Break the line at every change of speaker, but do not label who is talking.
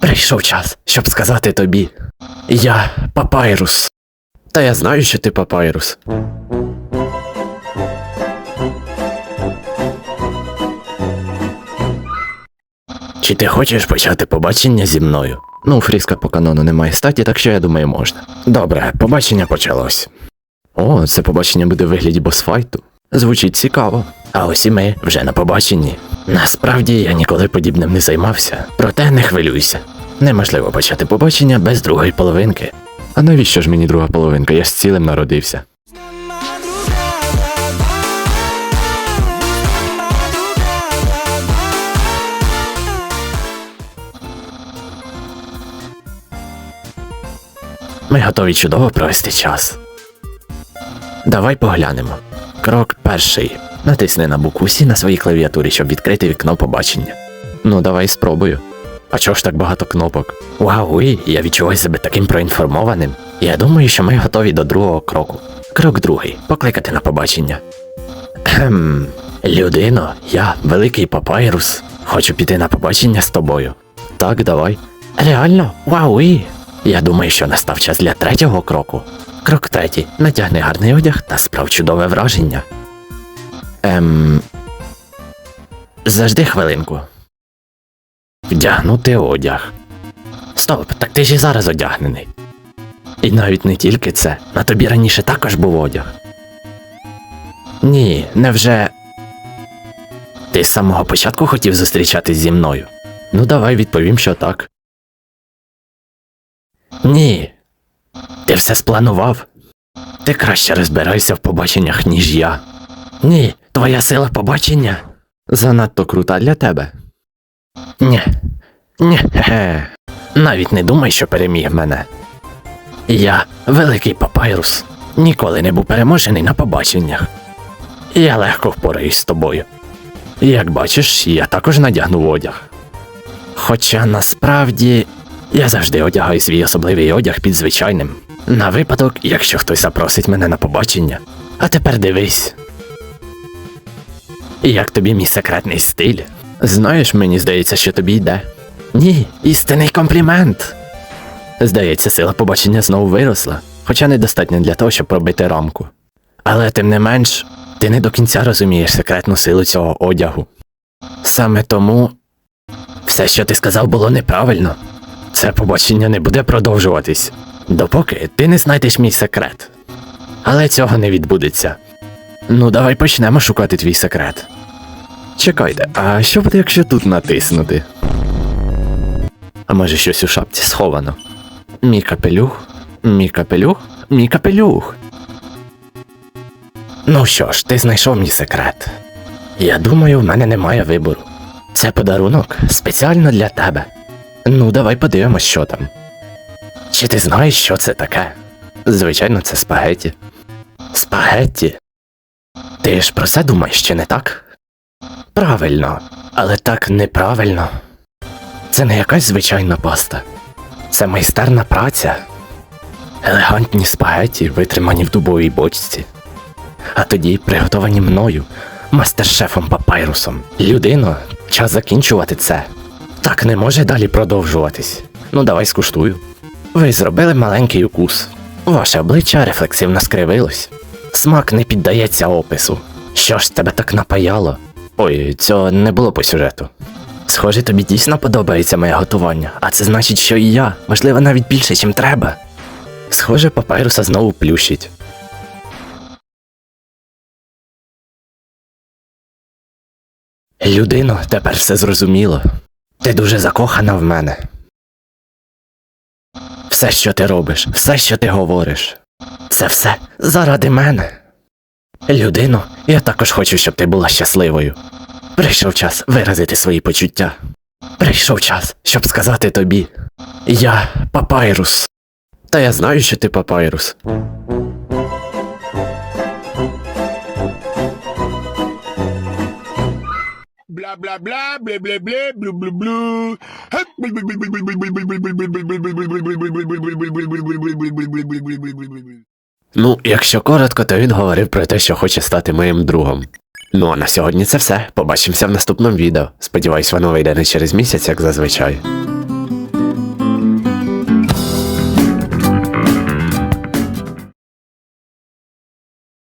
Прийшов час, щоб сказати тобі. Я папайрус. Та я знаю, що ти папайрус. Чи ти хочеш почати побачення зі мною? Ну, Фріска по канону немає статі, так що я думаю, можна. Добре, побачення почалось. О, це побачення буде в вигляді босфайту. Звучить цікаво. А ось і ми вже на побаченні. Насправді я ніколи подібним не займався, проте не хвилюйся. Неможливо почати побачення без другої половинки. А навіщо ж мені друга половинка? Я з цілим народився. Ми готові чудово провести час. Давай поглянемо. Крок перший. Натисни на букву Сі на своїй клавіатурі, щоб відкрити вікно побачення. Ну, давай спробую. А чого ж так багато кнопок? Вау, я відчуваю себе таким проінформованим. Я думаю, що ми готові до другого кроку. Крок другий покликати на побачення. Кхем. Людино, я, великий папайрус. Хочу піти на побачення з тобою. Так, давай. Реально? Вау! Я думаю, що настав час для третього кроку. Крок третій. Натягни гарний одяг та справ чудове враження. Ем. Зажди хвилинку. Вдягнути одяг. Стоп, так ти ж і зараз одягнений. І навіть не тільки це, на тобі раніше також був одяг. Ні, невже. Ти з самого початку хотів зустрічатись зі мною? Ну, давай відповім, що так. Ні. Ти все спланував. Ти краще розбирайся в побаченнях, ніж я. Ні, твоя сила побачення занадто крута для тебе. Ні. Ні. Хе. Навіть не думай, що переміг мене. Я великий папайрус. Ніколи не був переможений на побаченнях. Я легко впораюсь з тобою. Як бачиш, я також надягнув одяг. Хоча насправді я завжди одягаю свій особливий одяг під звичайним. На випадок, якщо хтось запросить мене на побачення. А тепер дивись. Як тобі мій секретний стиль? Знаєш, мені здається, що тобі йде. Ні, істинний комплімент. Здається, сила побачення знову виросла, хоча недостатньо для того, щоб пробити рамку. Але тим не менш, ти не до кінця розумієш секретну силу цього одягу. Саме тому все, що ти сказав, було неправильно. Це побачення не буде продовжуватись, допоки ти не знайдеш мій секрет. Але цього не відбудеться. Ну, давай почнемо шукати твій секрет. Чекайте, а що буде, якщо тут натиснути? А може щось у шапці сховано? Мій капелюх? Мій капелюх? Мій капелюх. Ну що ж, ти знайшов мій секрет. Я думаю, в мене немає вибору. Це подарунок спеціально для тебе. Ну, давай подивимось, що там. Чи ти знаєш, що це таке? Звичайно, це спагеті. Спагетті? Ти ж про це думаєш, чи не так? Правильно, але так неправильно. Це не якась звичайна паста. Це майстерна праця. Елегантні спагеті, витримані в дубовій бочці. А тоді приготовані мною, мастер-шефом Папайрусом. Людино, час закінчувати це. Так не може далі продовжуватись. Ну, давай скуштую. Ви зробили маленький укус. Ваше обличчя рефлексивно скривилось. Смак не піддається опису. Що ж тебе так напаяло? Ой, цього не було по сюжету. Схоже, тобі дійсно подобається моє готування, а це значить, що і я, можливо, навіть більше, чим треба. Схоже, папайруса знову плющить. Людино, тепер все зрозуміло. Ти дуже закохана в мене. Все, що ти робиш, все, що ти говориш, це все заради мене. Людино, я також хочу, щоб ти була щасливою. Прийшов час виразити свої почуття. Прийшов час, щоб сказати тобі. Я папайрус. Та я знаю, що ти папайрус.
Bla bla bla, bla bla bla, blu blu blu.
Ну, якщо коротко, то він говорив про те, що хоче стати моїм другом. Ну а на сьогодні це все. Побачимося в наступному відео. Сподіваюсь, воно вийде не через місяць, як зазвичай.